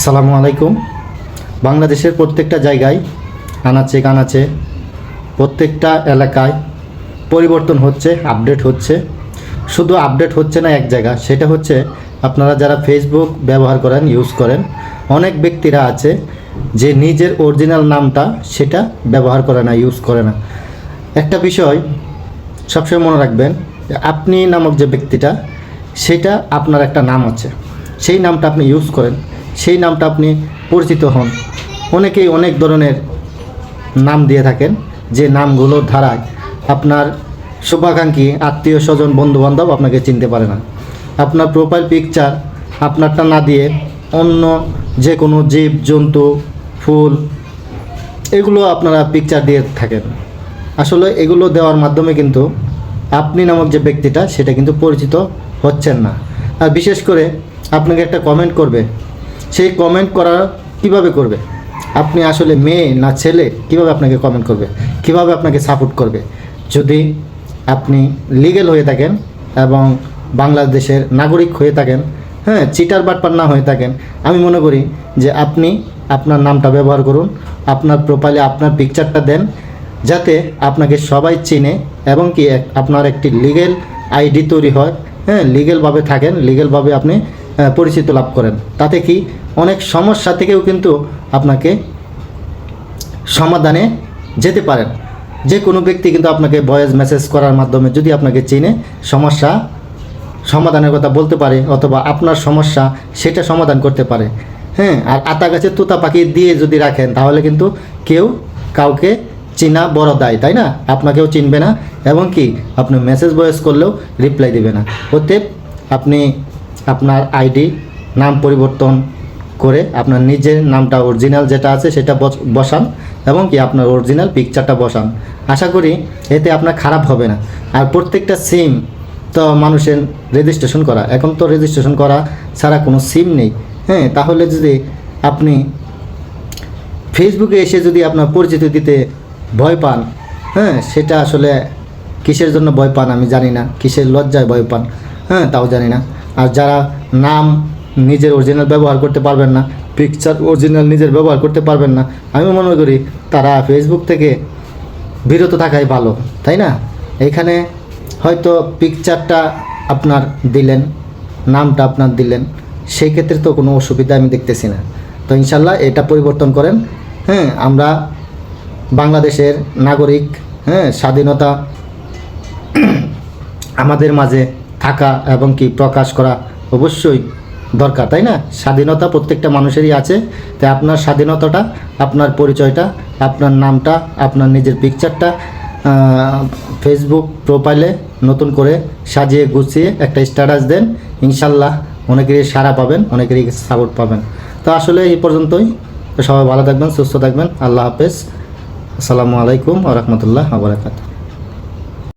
আসসালামু আলাইকুম। বাংলাদেশের প্রত্যেকটা জায়গায় আনাচে কানাচে প্রত্যেকটা এলাকায় পরিবর্তন হচ্ছে আপডেট হচ্ছে। শুধু আপডেট হচ্ছে না এক জায়গা, সেটা হচ্ছে আপনারা যারা ফেসবুক ব্যবহার করেন ইউজ করেন, অনেক ব্যক্তিরা আছে যে নিজের অরিজিনাল নামটা সেটা ব্যবহার করে না ইউজ করে না। একটা বিষয় সবসময় মনে রাখবেন, আপনি নামক যে ব্যক্তিটা, সেটা আপনার একটা নাম আছে। সেই নামটা আপনি ইউজ করেন। সেই নামটা আপনি পরিচিত হন। অনেকেই অনেক ধরনের নাম দিয়ে থাকেন, যে নামগুলোর ধারায় আপনার শুভাকাঙ্ক্ষী, আত্মীয় স্বজন, বন্ধুবান্ধব আপনাকে চিনতে পারে না। আপনার প্রোফাইল পিকচার আপনারটা না দিয়ে অন্য যে কোনো জীব, জন্তু, ফুল, এগুলো আপনারা পিকচার দিয়ে থাকেন। আসলে এগুলো দেওয়ার মাধ্যমে কিন্তু আপনি নামক যে ব্যক্তিটা, সেটা কিন্তু পরিচিত হচ্ছেন না। আর বিশেষ করে আপনাকে একটা কমেন্ট করবে সেই কমেন্ট করা কীভাবে করবে? আপনি আসলে মেয়ে না ছেলে, কীভাবে আপনাকে কমেন্ট করবে? কীভাবে আপনাকে সাপোর্ট করবে? যদি আপনি লিগেল হয়ে থাকেন এবং বাংলাদেশের নাগরিক হয়ে থাকেন হ্যাঁ চিটার বাটপার না হয়ে থাকেন, আমি মনে করি যে আপনি আপনার নামটা ব্যবহার করুন, আপনার প্রোফাইলে আপনার পিকচারটা দেন, যাতে আপনাকে সবাই চিনে এবং কি আপনার একটি লিগেল আইডি তৈরি হয়। হ্যাঁ লিগেলভাবে থাকেন লিগেলভাবে আপনি পরিচিত লাভ করেন। তাতে কি অনেক সমস্যা থেকেও কিন্তু আপনাকে সমাধানে যেতে পারেন। যে কোনো ব্যক্তি কিন্তু আপনাকে ভয়েস মেসেজ করার মাধ্যমে যদি আপনাকে চিনে, সমস্যা সমাধানের কথা বলতে পারে অথবা আপনার সমস্যা সেটা সমাধান করতে পারে। হ্যাঁ আর আতা গাছে তুতা পাখি দিয়ে যদি রাখেন, তাহলে কিন্তু কেউ কাউকে চিনা বড় দায়, তাই না? আপনাকেও চিনবে না, এবং কি, আপনি মেসেজ ভয়েস করলেও রিপ্লাই দেবে না। অতএব আপনি আপনার আইডি, নাম পরিবর্তন করে আপনার নিজের নামটা অরিজিনাল যেটা আছে সেটা বস- বসান এবং কি আপনার অরিজিনাল পিকচারটা বসান। আশা করি এতে আপনার খারাপ হবে না। আর প্রত্যেকটা সিম তো মানুষের রেজিস্ট্রেশন করা। এখন তো রেজিস্ট্রেশন করা ছাড়া কোনো সিম নেই। হ্যাঁ তাহলে যদি আপনি ফেসবুকে এসে যদি আপনার পরিচিতি দিতে ভয় পান হ্যাঁ সেটা আসলে কিসের জন্য ভয় পান আমি জানি না। কিসের লজ্জায় ভয় পান? হ্যাঁ তাও জানি না। আর যারা নাম নিজের অরিজিনাল ব্যবহার করতে পারবেন না পিকচার অরিজিনাল নিজের ব্যবহার করতে পারবেন না আমি মনে করি তারা ফেসবুক থেকে বিরত থাকাই ভালো, তাই না? এখানে হয়তো পিকচারটা আপনার দিলেন, নামটা আপনার দিলেন সেই ক্ষেত্রে তো কোনো অসুবিধা আমি দেখতেছি না। তো ইনশাল্লাহ এটা পরিবর্তন করেন হ্যাঁ আমরা বাংলাদেশের নাগরিক হ্যাঁ স্বাধীনতা আমাদের মাঝে থাকা এবং কি প্রকাশ করা অবশ্যই দরকার, তাই না? স্বাধীনতা প্রত্যেকটা মানুষেরই আছে, তাই আপনার স্বাধীনতাটা, আপনার পরিচয়টা, আপনার নামটা, আপনার নিজের পিকচারটা ফেসবুক প্রোফাইলে নতুন করে সাজিয়ে গুছিয়ে একটা স্ট্যাটাস দেন, ইনশাল্লাহ অনেকেরই সাড়া পাবেন, অনেকেরই সাপোর্ট পাবেন। তো আসলে এই পর্যন্তই। সবাই ভালো থাকবেন, সুস্থ থাকবেন। আল্লাহ হাফেজ। আসসালামু আলাইকুম আ রহমতুল্লাহ